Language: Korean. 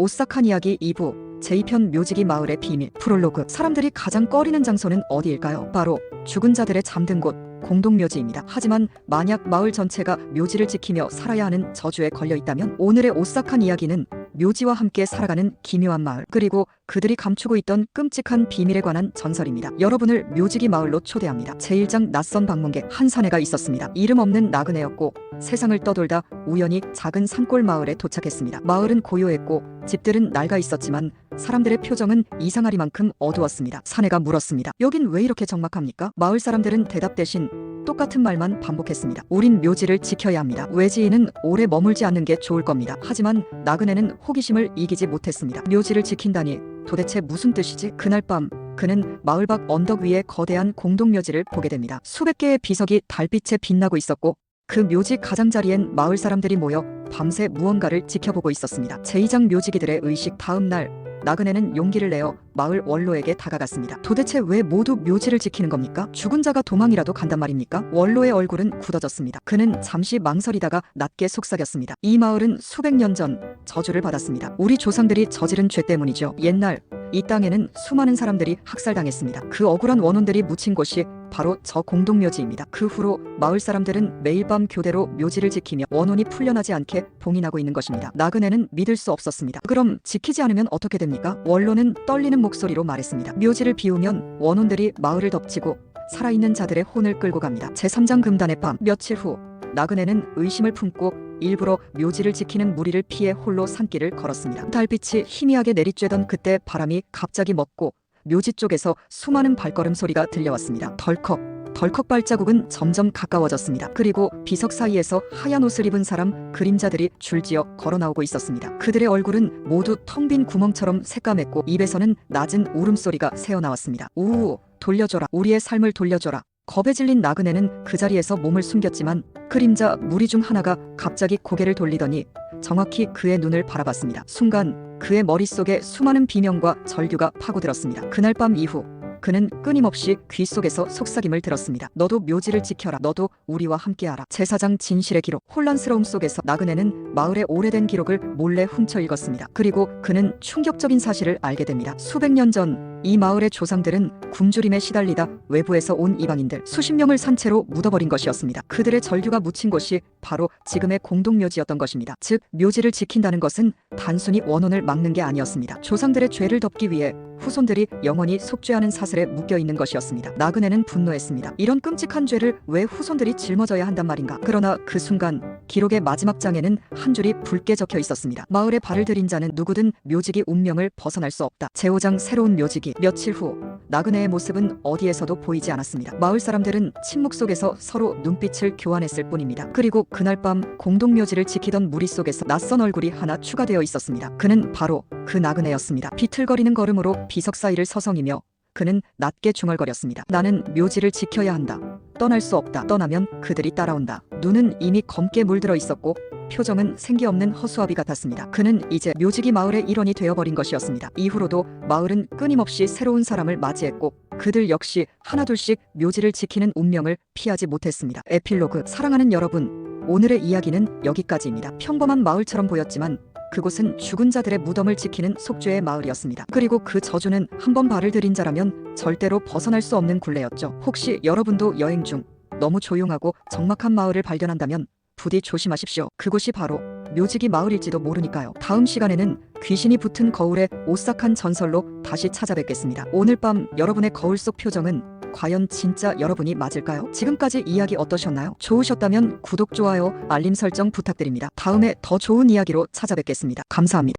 오싹한 이야기 2부 제2편 묘지기 마을의 비밀 프롤로그 사람들이 가장 꺼리는 장소는 어디일까요? 바로 죽은 자들의 잠든 곳 공동묘지입니다. 하지만 만약 마을 전체가 묘지를 지키며 살아야 하는 저주에 걸려 있다면 오늘의 오싹한 이야기는 묘지와 함께 살아가는 기묘한 마을 그리고 그들이 감추고 있던 끔찍한 비밀에 관한 전설입니다. 여러분을 묘지기 마을로 초대합니다. 제1장 낯선 방문객 한 사내가 있었습니다. 이름 없는 나그네였고 세상을 떠돌다 우연히 작은 산골 마을에 도착했습니다. 마을은 고요했고 집들은 낡아 있었지만 사람들의 표정은 이상하리만큼 어두웠습니다. 사내가 물었습니다. 여긴 왜 이렇게 적막합니까? 마을 사람들은 대답 대신 똑같은 말만 반복했습니다. 우린 묘지를 지켜야 합니다. 외지인은 오래 머물지 않는 게 좋을 겁니다. 하지만 나그네는 호기심을 이기지 못했습니다. 묘지를 지킨다니 도대체 무슨 뜻이지? 그날 밤 그는 마을 밖 언덕 위에 거대한 공동묘지를 보게 됩니다. 수백 개의 비석이 달빛에 빛나고 있었고 그 묘지 가장자리엔 마을 사람들이 모여 밤새 무언가를 지켜보고 있었습니다. 제2장 묘지기들의 의식 다음 날 나그네는 용기를 내어 마을 원로에게 다가갔습니다. 도대체 왜 모두 묘지를 지키는 겁니까? 죽은 자가 도망이라도 간단 말입니까? 원로의 얼굴은 굳어졌습니다. 그는 잠시 망설이다가 낮게 속삭였습니다. 이 마을은 수백 년 전 저주를 받았습니다. 우리 조상들이 저지른 죄 때문이죠. 옛날 이 땅에는 수많은 사람들이 학살당했습니다. 그 억울한 원혼들이 묻힌 곳이 바로 저 공동묘지입니다. 그 후로 마을 사람들은 매일 밤 교대로 묘지를 지키며 원혼이 풀려나지 않게 봉인하고 있는 것입니다. 나그네는 믿을 수 없었습니다. 그럼 지키지 않으면 어떻게 됩니까? 원로는 떨리는 목소리로 말했습니다. 묘지를 비우면 원혼들이 마을을 덮치고 살아있는 자들의 혼을 끌고 갑니다. 제3장 금단의 밤 며칠 후 나그네는 의심을 품고 일부러 묘지를 지키는 무리를 피해 홀로 산길을 걸었습니다. 달빛이 희미하게 내리쬐던 그때 바람이 갑자기 멎고 묘지 쪽에서 수많은 발걸음 소리가 들려왔습니다. 덜컥 덜컥 발자국은 점점 가까워졌습니다. 그리고 비석 사이에서 하얀 옷을 입은 사람 그림자들이 줄지어 걸어 나오고 있었습니다. 그들의 얼굴은 모두 텅 빈 구멍처럼 새까맸고 입에서는 낮은 울음소리가 새어나왔습니다. 우우 돌려줘라 우리의 삶을 돌려줘라 겁에 질린 나그네는 그 자리에서 몸을 숨겼지만 그림자 무리 중 하나가 갑자기 고개를 돌리더니 정확히 그의 눈을 바라봤습니다. 순간 그의 머릿속에 수많은 비명과 절규가 파고들었습니다. 그날 밤 이후 그는 끊임없이 귀 속에서 속삭임을 들었습니다. 너도 묘지를 지켜라. 너도 우리와 함께하라. 제사장 진실의 기록. 혼란스러움 속에서 나그네는 마을의 오래된 기록을 몰래 훔쳐 읽었습니다. 그리고 그는 충격적인 사실을 알게 됩니다. 수백 년 전 이 마을의 조상들은 굶주림에 시달리다 외부에서 온 이방인들 수십 명을 산채로 묻어버린 것이었습니다. 그들의 절규가 묻힌 곳이 바로 지금의 공동묘지였던 것입니다. 즉 묘지를 지킨다는 것은 단순히 원혼을 막는 게 아니었습니다. 조상들의 죄를 덮기 위해 후손들이 영원히 속죄하는 사슬에 묶여 있는 것이었습니다. 나그네는 분노했습니다. 이런 끔찍한 죄를 왜 후손들이 짊어져야 한단 말인가? 그러나 그 순간 기록의 마지막 장에는 한 줄이 붉게 적혀 있었습니다. 마을에 발을 들인 자는 누구든 묘지기 운명을 벗어날 수 없다. 제5장 새로운 묘지기 며칠 후 나그네의 모습은 어디에서도 보이지 않았습니다. 마을 사람들은 침묵 속에서 서로 눈빛을 교환했을 뿐입니다. 그리고 그날 밤 공동묘지를 지키던 무리 속에서 낯선 얼굴이 하나 추가되어 있었습니다. 그는 바로 그 나그네였습니다. 비틀거리는 걸음으로 비석 사이를 서성이며 그는 낮게 중얼거렸습니다. 나는 묘지를 지켜야 한다. 떠날 수 없다. 떠나면 그들이 따라온다. 눈은 이미 검게 물들어 있었고 표정은 생기 없는 허수아비 같았습니다. 그는 이제 묘지기 마을의 일원이 되어버린 것이었습니다. 이후로도 마을은 끊임없이 새로운 사람을 맞이했고 그들 역시 하나둘씩 묘지를 지키는 운명을 피하지 못했습니다. 에필로그 사랑하는 여러분 오늘의 이야기는 여기까지입니다. 평범한 마을처럼 보였지만 그곳은 죽은 자들의 무덤을 지키는 속죄의 마을이었습니다. 그리고 그 저주는 한 번 발을 들인 자라면 절대로 벗어날 수 없는 굴레였죠. 혹시 여러분도 여행 중 너무 조용하고 적막한 마을을 발견한다면 부디 조심하십시오. 그곳이 바로 묘지기 마을일지도 모르니까요. 다음 시간에는 귀신이 붙은 거울의 오싹한 전설로 다시 찾아뵙겠습니다. 오늘 밤 여러분의 거울 속 표정은 과연 진짜 여러분이 맞을까요? 지금까지 이야기 어떠셨나요? 좋으셨다면 구독, 좋아요, 알림 설정 부탁드립니다. 다음에 더 좋은 이야기로 찾아뵙겠습니다. 감사합니다.